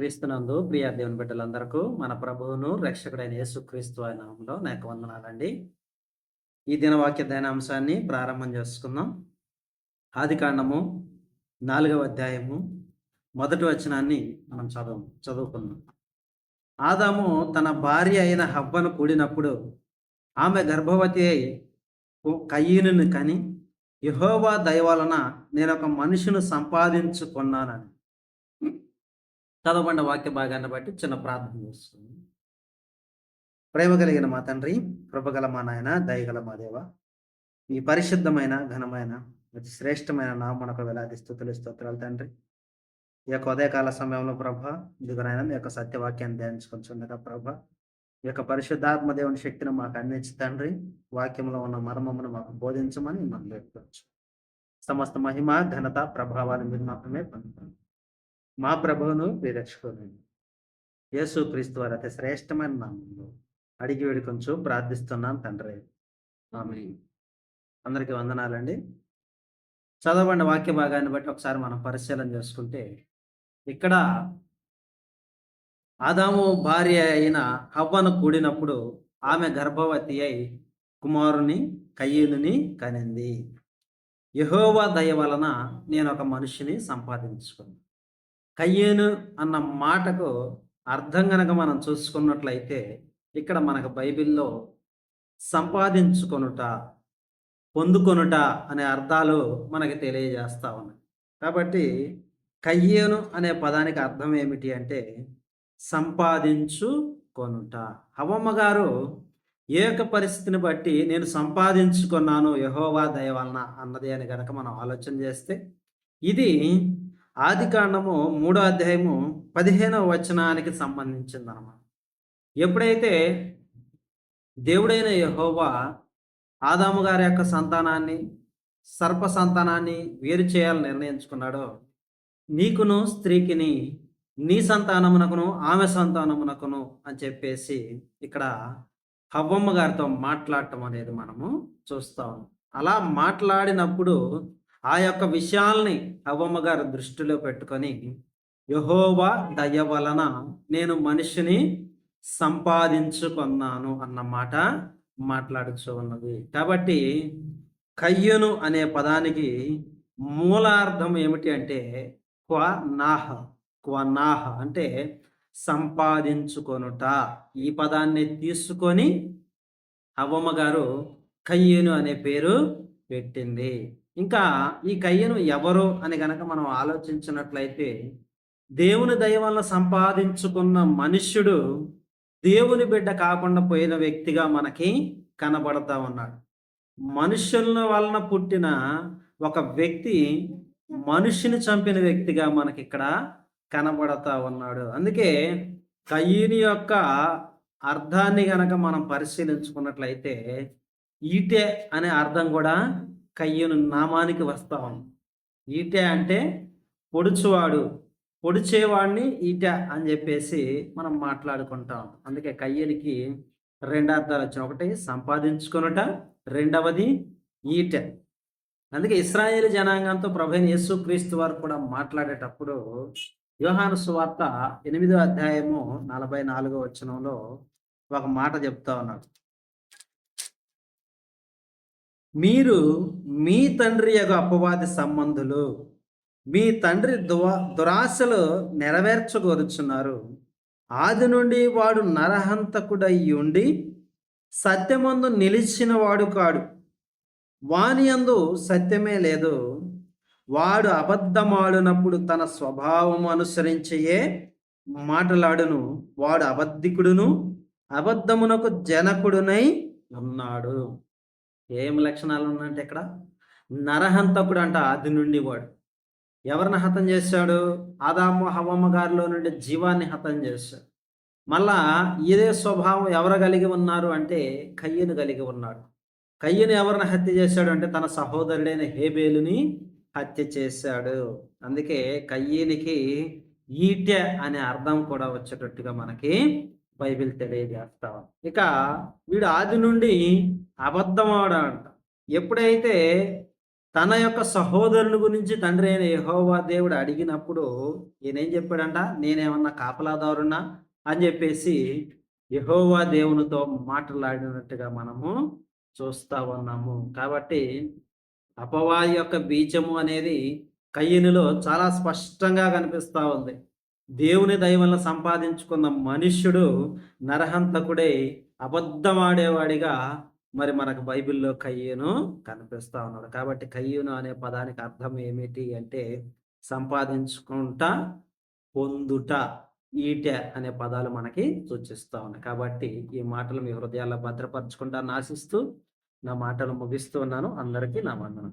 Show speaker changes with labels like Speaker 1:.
Speaker 1: క్రీస్తునందు ప్రియ దేవుని బిడ్డలందరకు మన ప్రభువును రక్షకుడైన యేసుక్రీస్తు ఆయన నామంలో నాకు వందనాలండి. ఈ దినవాక్య ధ్యానాంశాన్ని ప్రారంభం చేసుకుందాం. ఆది కాండము నాలుగవ అధ్యాయము మొదటి వచనాన్ని మనం చదువు చదువుకుందాం. ఆదాము తన భార్య అయిన హవ్వను కూడినప్పుడు ఆమె గర్భవతి అయి కయ్యను కని యహోవా దయవలన నేను ఒక మనిషిని సంపాదించుకున్నానని. చదవబడిన వాక్య భాగాన్ని బట్టి చిన్న ప్రార్థన చేస్తుంది. ప్రేమ కలిగిన మా తండ్రి కృపగల మా నాయన దయగల మా దేవ ఈ పరిశుద్ధమైన ఘనమైన అతి శ్రేష్టమైన నామనకు వేలాది స్థుతులు స్తోత్రాలు తండ్రి. ఈ యొక్క ఉదయకాల సమయంలో ప్రభ ఇదిగోనైనా మీ యొక్క సత్యవాక్యాన్ని ధ్యానించుకొచ్చుండగా ప్రభ ఈ యొక్క పరిశుద్ధాత్మ దేవుని శక్తిని మాకు అందించి తండ్రి. వాక్యంలో ఉన్న మర్మమును మాకు బోధించమని మనం వేడుకోవచ్చు సమస్త మహిమ ఘనత ప్రభావాన్ని మీరు మాత్రమే పొందుతాం మా ప్రభువును ప్రియరక్షకుని యేసు క్రీస్తు వారి అతి శ్రేష్టమైన నామంలో అడిగి వేడుకొంచు ప్రార్థిస్తున్నాం తండ్రి. ఆమె అందరికీ వందనాలండి. చదవబడిన వాక్య భాగాన్ని బట్టి ఒకసారి మనం పరిశీలన చేసుకుంటే ఇక్కడ ఆదాము భార్య అయిన హవ్వను కూడినప్పుడు ఆమె గర్భవతి అయి కుమారుని కయ్యూని కనింది. యహోవా దయ వలన నేను ఒక మనిషిని సంపాదించుకున్నాను కయ్యేను అన్న మాటకు అర్థం గనక మనం చూసుకున్నట్లయితే ఇక్కడ మనకు బైబిల్లో సంపాదించుకొనుట పొందుకొనుట అనే అర్థాలు మనకి తెలియజేస్తా ఉన్నాయి. కాబట్టి కయ్యేను అనే పదానికి అర్థం ఏమిటి అంటే సంపాదించుకొనుట. హవమ్మ గారు ఏ యొక్క పరిస్థితిని బట్టి నేను సంపాదించుకున్నాను యహోవా దయ వలన అన్నది అని గనక మనం ఆలోచన చేస్తే ఇది ఆది కాండము మూడో అధ్యాయము పదిహేనవ వచనానికి సంబంధించిందనమాట ఎప్పుడైతే దేవుడైన యహోవా ఆదాము గారి యొక్క సంతానాన్ని సర్ప సంతానాన్ని వేరు చేయాలని నిర్ణయించుకున్నాడో నీకును స్త్రీకిని నీ సంతానమునకును ఆమె సంతానమునకును అని చెప్పేసి ఇక్కడ హవ్వమ్మ గారితో మాట్లాడటం అనేది మనము చూస్తాం అలా మాట్లాడినప్పుడు ఆ యొక్క విషయాల్ని అవ్వమ్మ గారు దృష్టిలో పెట్టుకొని యహోవా దయ వలన నేను మనిషిని సంపాదించుకున్నాను అన్నమాట మాట్లాడుచు ఉన్నది. కాబట్టి కయ్యను అనే పదానికి మూలార్థం ఏమిటి అంటే క్వ నాహ క్వ నాహ అంటే సంపాదించుకొనుట. ఈ పదాన్ని తీసుకొని అవ్వమ్మ గారు కయ్యను అనే పేరు పెట్టింది. ఇంకా ఈ కయ్యను ఎవరు అని గనక మనం ఆలోచించినట్లయితే దేవుని దయ వల్ల సంపాదించుకున్న మనుష్యుడు దేవుని బిడ్డ కాకుండా పోయిన వ్యక్తిగా మనకి కనబడతా ఉన్నాడు. మనుషుల వలన పుట్టిన ఒక వ్యక్తి మనుషుని చంపిన వ్యక్తిగా మనకి ఇక్కడ కనబడతా ఉన్నాడు. అందుకే కయ్యని యొక్క అర్థాన్ని గనక మనం పరిశీలించుకున్నట్లయితే ఈటే అనే అర్థం కూడా కయ్యను నామానికి వస్తాం. ఈట అంటే పొడుచువాడు పొడిచేవాడిని ఈట అని చెప్పేసి మనం మాట్లాడుకుంటాం. అందుకే కయ్యనికి రెండు అర్థాలు వచ్చిన ఒకటి సంపాదించుకున్నట రెండవది ఈట. అందుకే ఇస్రాయేల్ జనాంగంతో ప్రభైన యేసు క్రీస్తు వారు కూడా మాట్లాడేటప్పుడు యోహాను సువార్త ఎనిమిదో అధ్యాయము నలభై నాలుగో వచనంలో ఒక మాట చెప్తా ఉన్నాడు. మీరు మీ తండ్రి యొక్క అపవాది సంబంధులు మీ తండ్రి దువా దురాశలు నెరవేర్చగోరుచున్నారు. ఆది నుండి వాడు నరహంతకుడై ఉండి సత్యమందు నిలిచిన వాడు కాడు. వాని అందు సత్యమే లేదు. వాడు అబద్ధమాడినప్పుడు తన స్వభావం అనుసరించయే మాటలాడును. వాడు అబద్ధికుడును అబద్ధమునకు జనకుడునై ఉన్నాడు. ఏం లక్షణాలు ఉన్నాయంటే ఇక్కడ? నరహంతకుడు అంట ఆది నుండి వాడు. ఎవరిని హతం చేశాడు? ఆదాము హవమ్మ గారిలో నుండి జీవాన్ని హతం చేశాడు. మళ్ళా ఇదే స్వభావం ఎవరు కలిగి ఉన్నారు అంటే కయ్యను కలిగి ఉన్నాడు. కయ్యను ఎవరిని హత్య చేశాడు అంటే తన సహోదరుడైన హేబేలుని హత్య చేశాడు. అందుకే కయ్యనికి ఈటె అనే అర్థం కూడా వచ్చేటట్టుగా మనకి బైబిల్ తెలియజేస్తా. ఇక వీడు ఆది నుండి అబద్ధమాడు అంట ఎప్పుడైతే తన యొక్క సహోదరుని గురించి తండ్రి అయిన యహోవా దేవుడు అడిగినప్పుడు ఈయనేం చెప్పాడంట? నేనేమన్నా కాపలాదారున్నా అని చెప్పేసి యహోవా దేవునితో మాట్లాడినట్టుగా మనము చూస్తా ఉన్నాము. కాబట్టి అపవాది యొక్క బీజము అనేది కయ్యనిలో చాలా స్పష్టంగా కనిపిస్తా ఉంది. దేవుని దయ వల్ల సంపాదించుకున్న మనుష్యుడు నరహంతకుడై అబద్ధమాడేవాడిగా మరి మనకు బైబిల్లో కయ్యూను కనిపిస్తా ఉన్నాడు. కాబట్టి కయ్యూను అనే పదానికి అర్థం ఏమిటి అంటే సంపాదించుకుంటా పొందుట ఈట అనే పదాలు మనకి సూచిస్తూ ఉన్నాయి. కాబట్టి ఈ మాటలు మీ హృదయాల్లో భద్రపరచుకుంటా నాశిస్తూ నా మాటలు ముగిస్తూ ఉన్నాను. అందరికీ నా వందనం